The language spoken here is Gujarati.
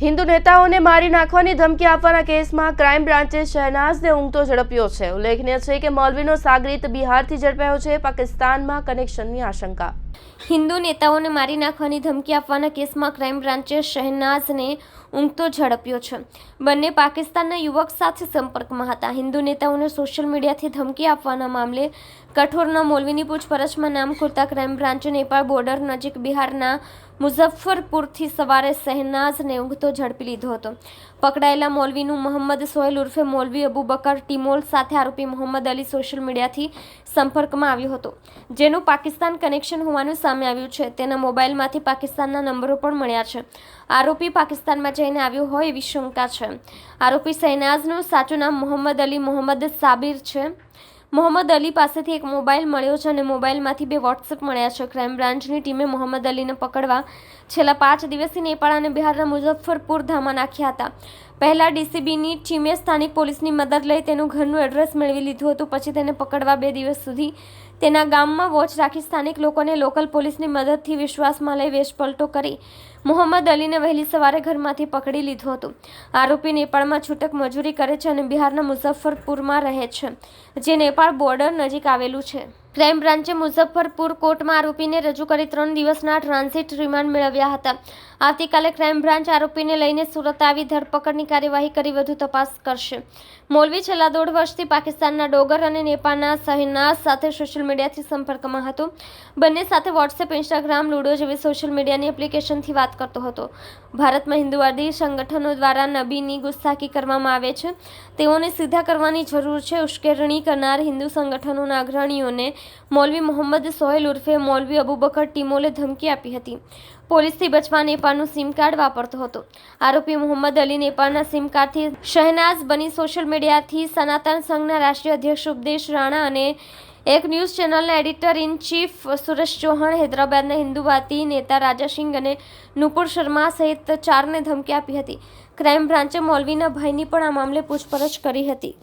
હિન્દુ નેતાઓને મારી નાખવાની ધમકી આપવાના કેસમાં ક્રાઇમ બ્રાન્ચે શહેનાઝને ઊંઘતો ઝડપ્યો છે. ઉલ્લેખનીય છે કે મૌલવીનો સાગરીત બિહારથી ઝડપાયો છે, પાકિસ્તાનમાં કનેક્શનની આશંકા. હિન્દુ નેતાઓને મારી નાખવાની ધમકી આપવાના કેસમાં ક્રાઇમ બ્રાન્ચે શહેનાઝને ઊંઘતો ઝડપ્યો છે. બંને પાકિસ્તાનના યુવક સાથે સંપર્કમાં હતા. હિન્દુ નેતાઓને સોશિયલ મીડિયાથી ધમકી આપવાના મામલે કઠોરના મોલવીની પૂછપરછમાં નામ ખુલતા ક્રાઇમ બ્રાન્ચે નેપાળ બોર્ડર નજીક બિહારના મુઝફ્ફરપુરથી સવારે શહેનાઝને ઊંઘતો ઝડપી લીધો હતો. પકડાયેલા મોલવીનું મોહમ્મદ સોહેલ ઉર્ફે મોલવી અબુ બકર ટીમોલ સાથે આરોપી મોહમ્મદ અલી સોશિયલ મીડિયાથી સંપર્કમાં આવ્યો હતો. જેનું પાકિસ્તાન કનેક્શન હોવાનું સામે આવ્યું છે. તેના મોબાઈલમાંથી પાકિસ્તાનના નંબરો પણ મળ્યા છે. આરોપી પાકિસ્તાનમાં જઈને આવ્યો હોય એવી શંકા છે. આરોપી શહેનાઝનું સાચું નામ મોહમ્મદ અલી મોહમ્મદ સાબિર છે. મોહમ્મદ અલી પાસેથી એક મોબાઈલ મળ્યો છે અને મોબાઈલમાંથી બે વોટ્સએપ મળ્યા છે. ક્રાઇમ બ્રાન્ચની ટીમે મોહમ્મદ અલીને પકડવા છેલ્લા પાંચ દિવસથી નેપાળ અને બિહારના મુઝફ્ફરપુર ધામા નાખ્યા હતા. પહેલાં ડીસીબીની ટીમે સ્થાનિક પોલીસની મદદ લઈ તેનું ઘરનું એડ્રેસ મેળવી લીધું હતું, પછી તેને પકડવા બે દિવસ સુધી તેના ગામમાં વોચ રાખી સ્થાનિક લોકોને લોકલ પોલીસની મદદથી વિશ્વાસમાં લઈ વેશપલટો કરી મોહમ્મદ અલીને વહેલી સવારે ઘરમાંથી પકડી લીધો હતો. આરોપી નેપાળમાં છૂટક મજૂરી કરે છે અને બિહારના મુઝફ્ફરપુરમાં રહે છે, જે નેપાળ બોર્ડર નજીક આવેલું છે. ક્રાઇમ બ્રાન્ચે મુઝફ્ફરપુર કોર્ટમાં આરોપીને રજૂ કરી ત્રણ દિવસના ટ્રાન્ઝિટ રિમાન્ડ મેળવ્યા હતા. આવતીકાલે ક્રાઇમ બ્રાન્ચ આરોપીને લઈને સુરત આવી ધરપકડની કાર્યવાહી કરી વધુ તપાસ કરશે. મૌલવી છેલ્લા દોઢ વર્ષથી પાકિસ્તાનના ડોગર અને નેપાળના શહેનાઝ સાથે સોશિયલ મીડિયાથી સંપર્કમાં હતો. બંને સાથે વોટ્સએપ ઇન્સ્ટાગ્રામ લૂડો જેવી સોશિયલ મીડિયાની એપ્લિકેશનથી વાત કરતો હતો. ભારતમાં હિન્દુવાદી સંગઠનો દ્વારા નબીની ગુસ્સાકી કરવામાં આવે છે. તેઓને સીધા કરવાની જરૂર છે. ઉશ્કેરણી કરનાર હિન્દુ સંગઠનોના અગ્રણીઓને મૌલવી મોહમ્મદ સોહેલ ઉર્ફે મૌલવી અબુબકર ટીમોલે ધમકી આપી હતી. પોલીસથી બચવા નેપાળનું સિમ કાર્ડ વાપરતો હતો. આરોપી મોહમ્મદ અલી નેપાળના સિમ કાર્ડથી શહેનાઝ બની સોશિયલ મીડિયાથી સનાતન સંઘના રાષ્ટ્રીય અધ્યક્ષ ઉપદેશ રાણા અને એક ન્યૂઝ ચેનલના editor in chief Suresh Chauhan હૈદરાબાદના હિન્દુવાતી નેતા રાજા સિંઘ અને નુપુર શર્મા સહિત ચારને ધમકી આપી હતી. ક્રાઇમ બ્રાન્ચે મૌલવીના ભાઈની પણ આ મામલે પૂછપરછ કરી હતી.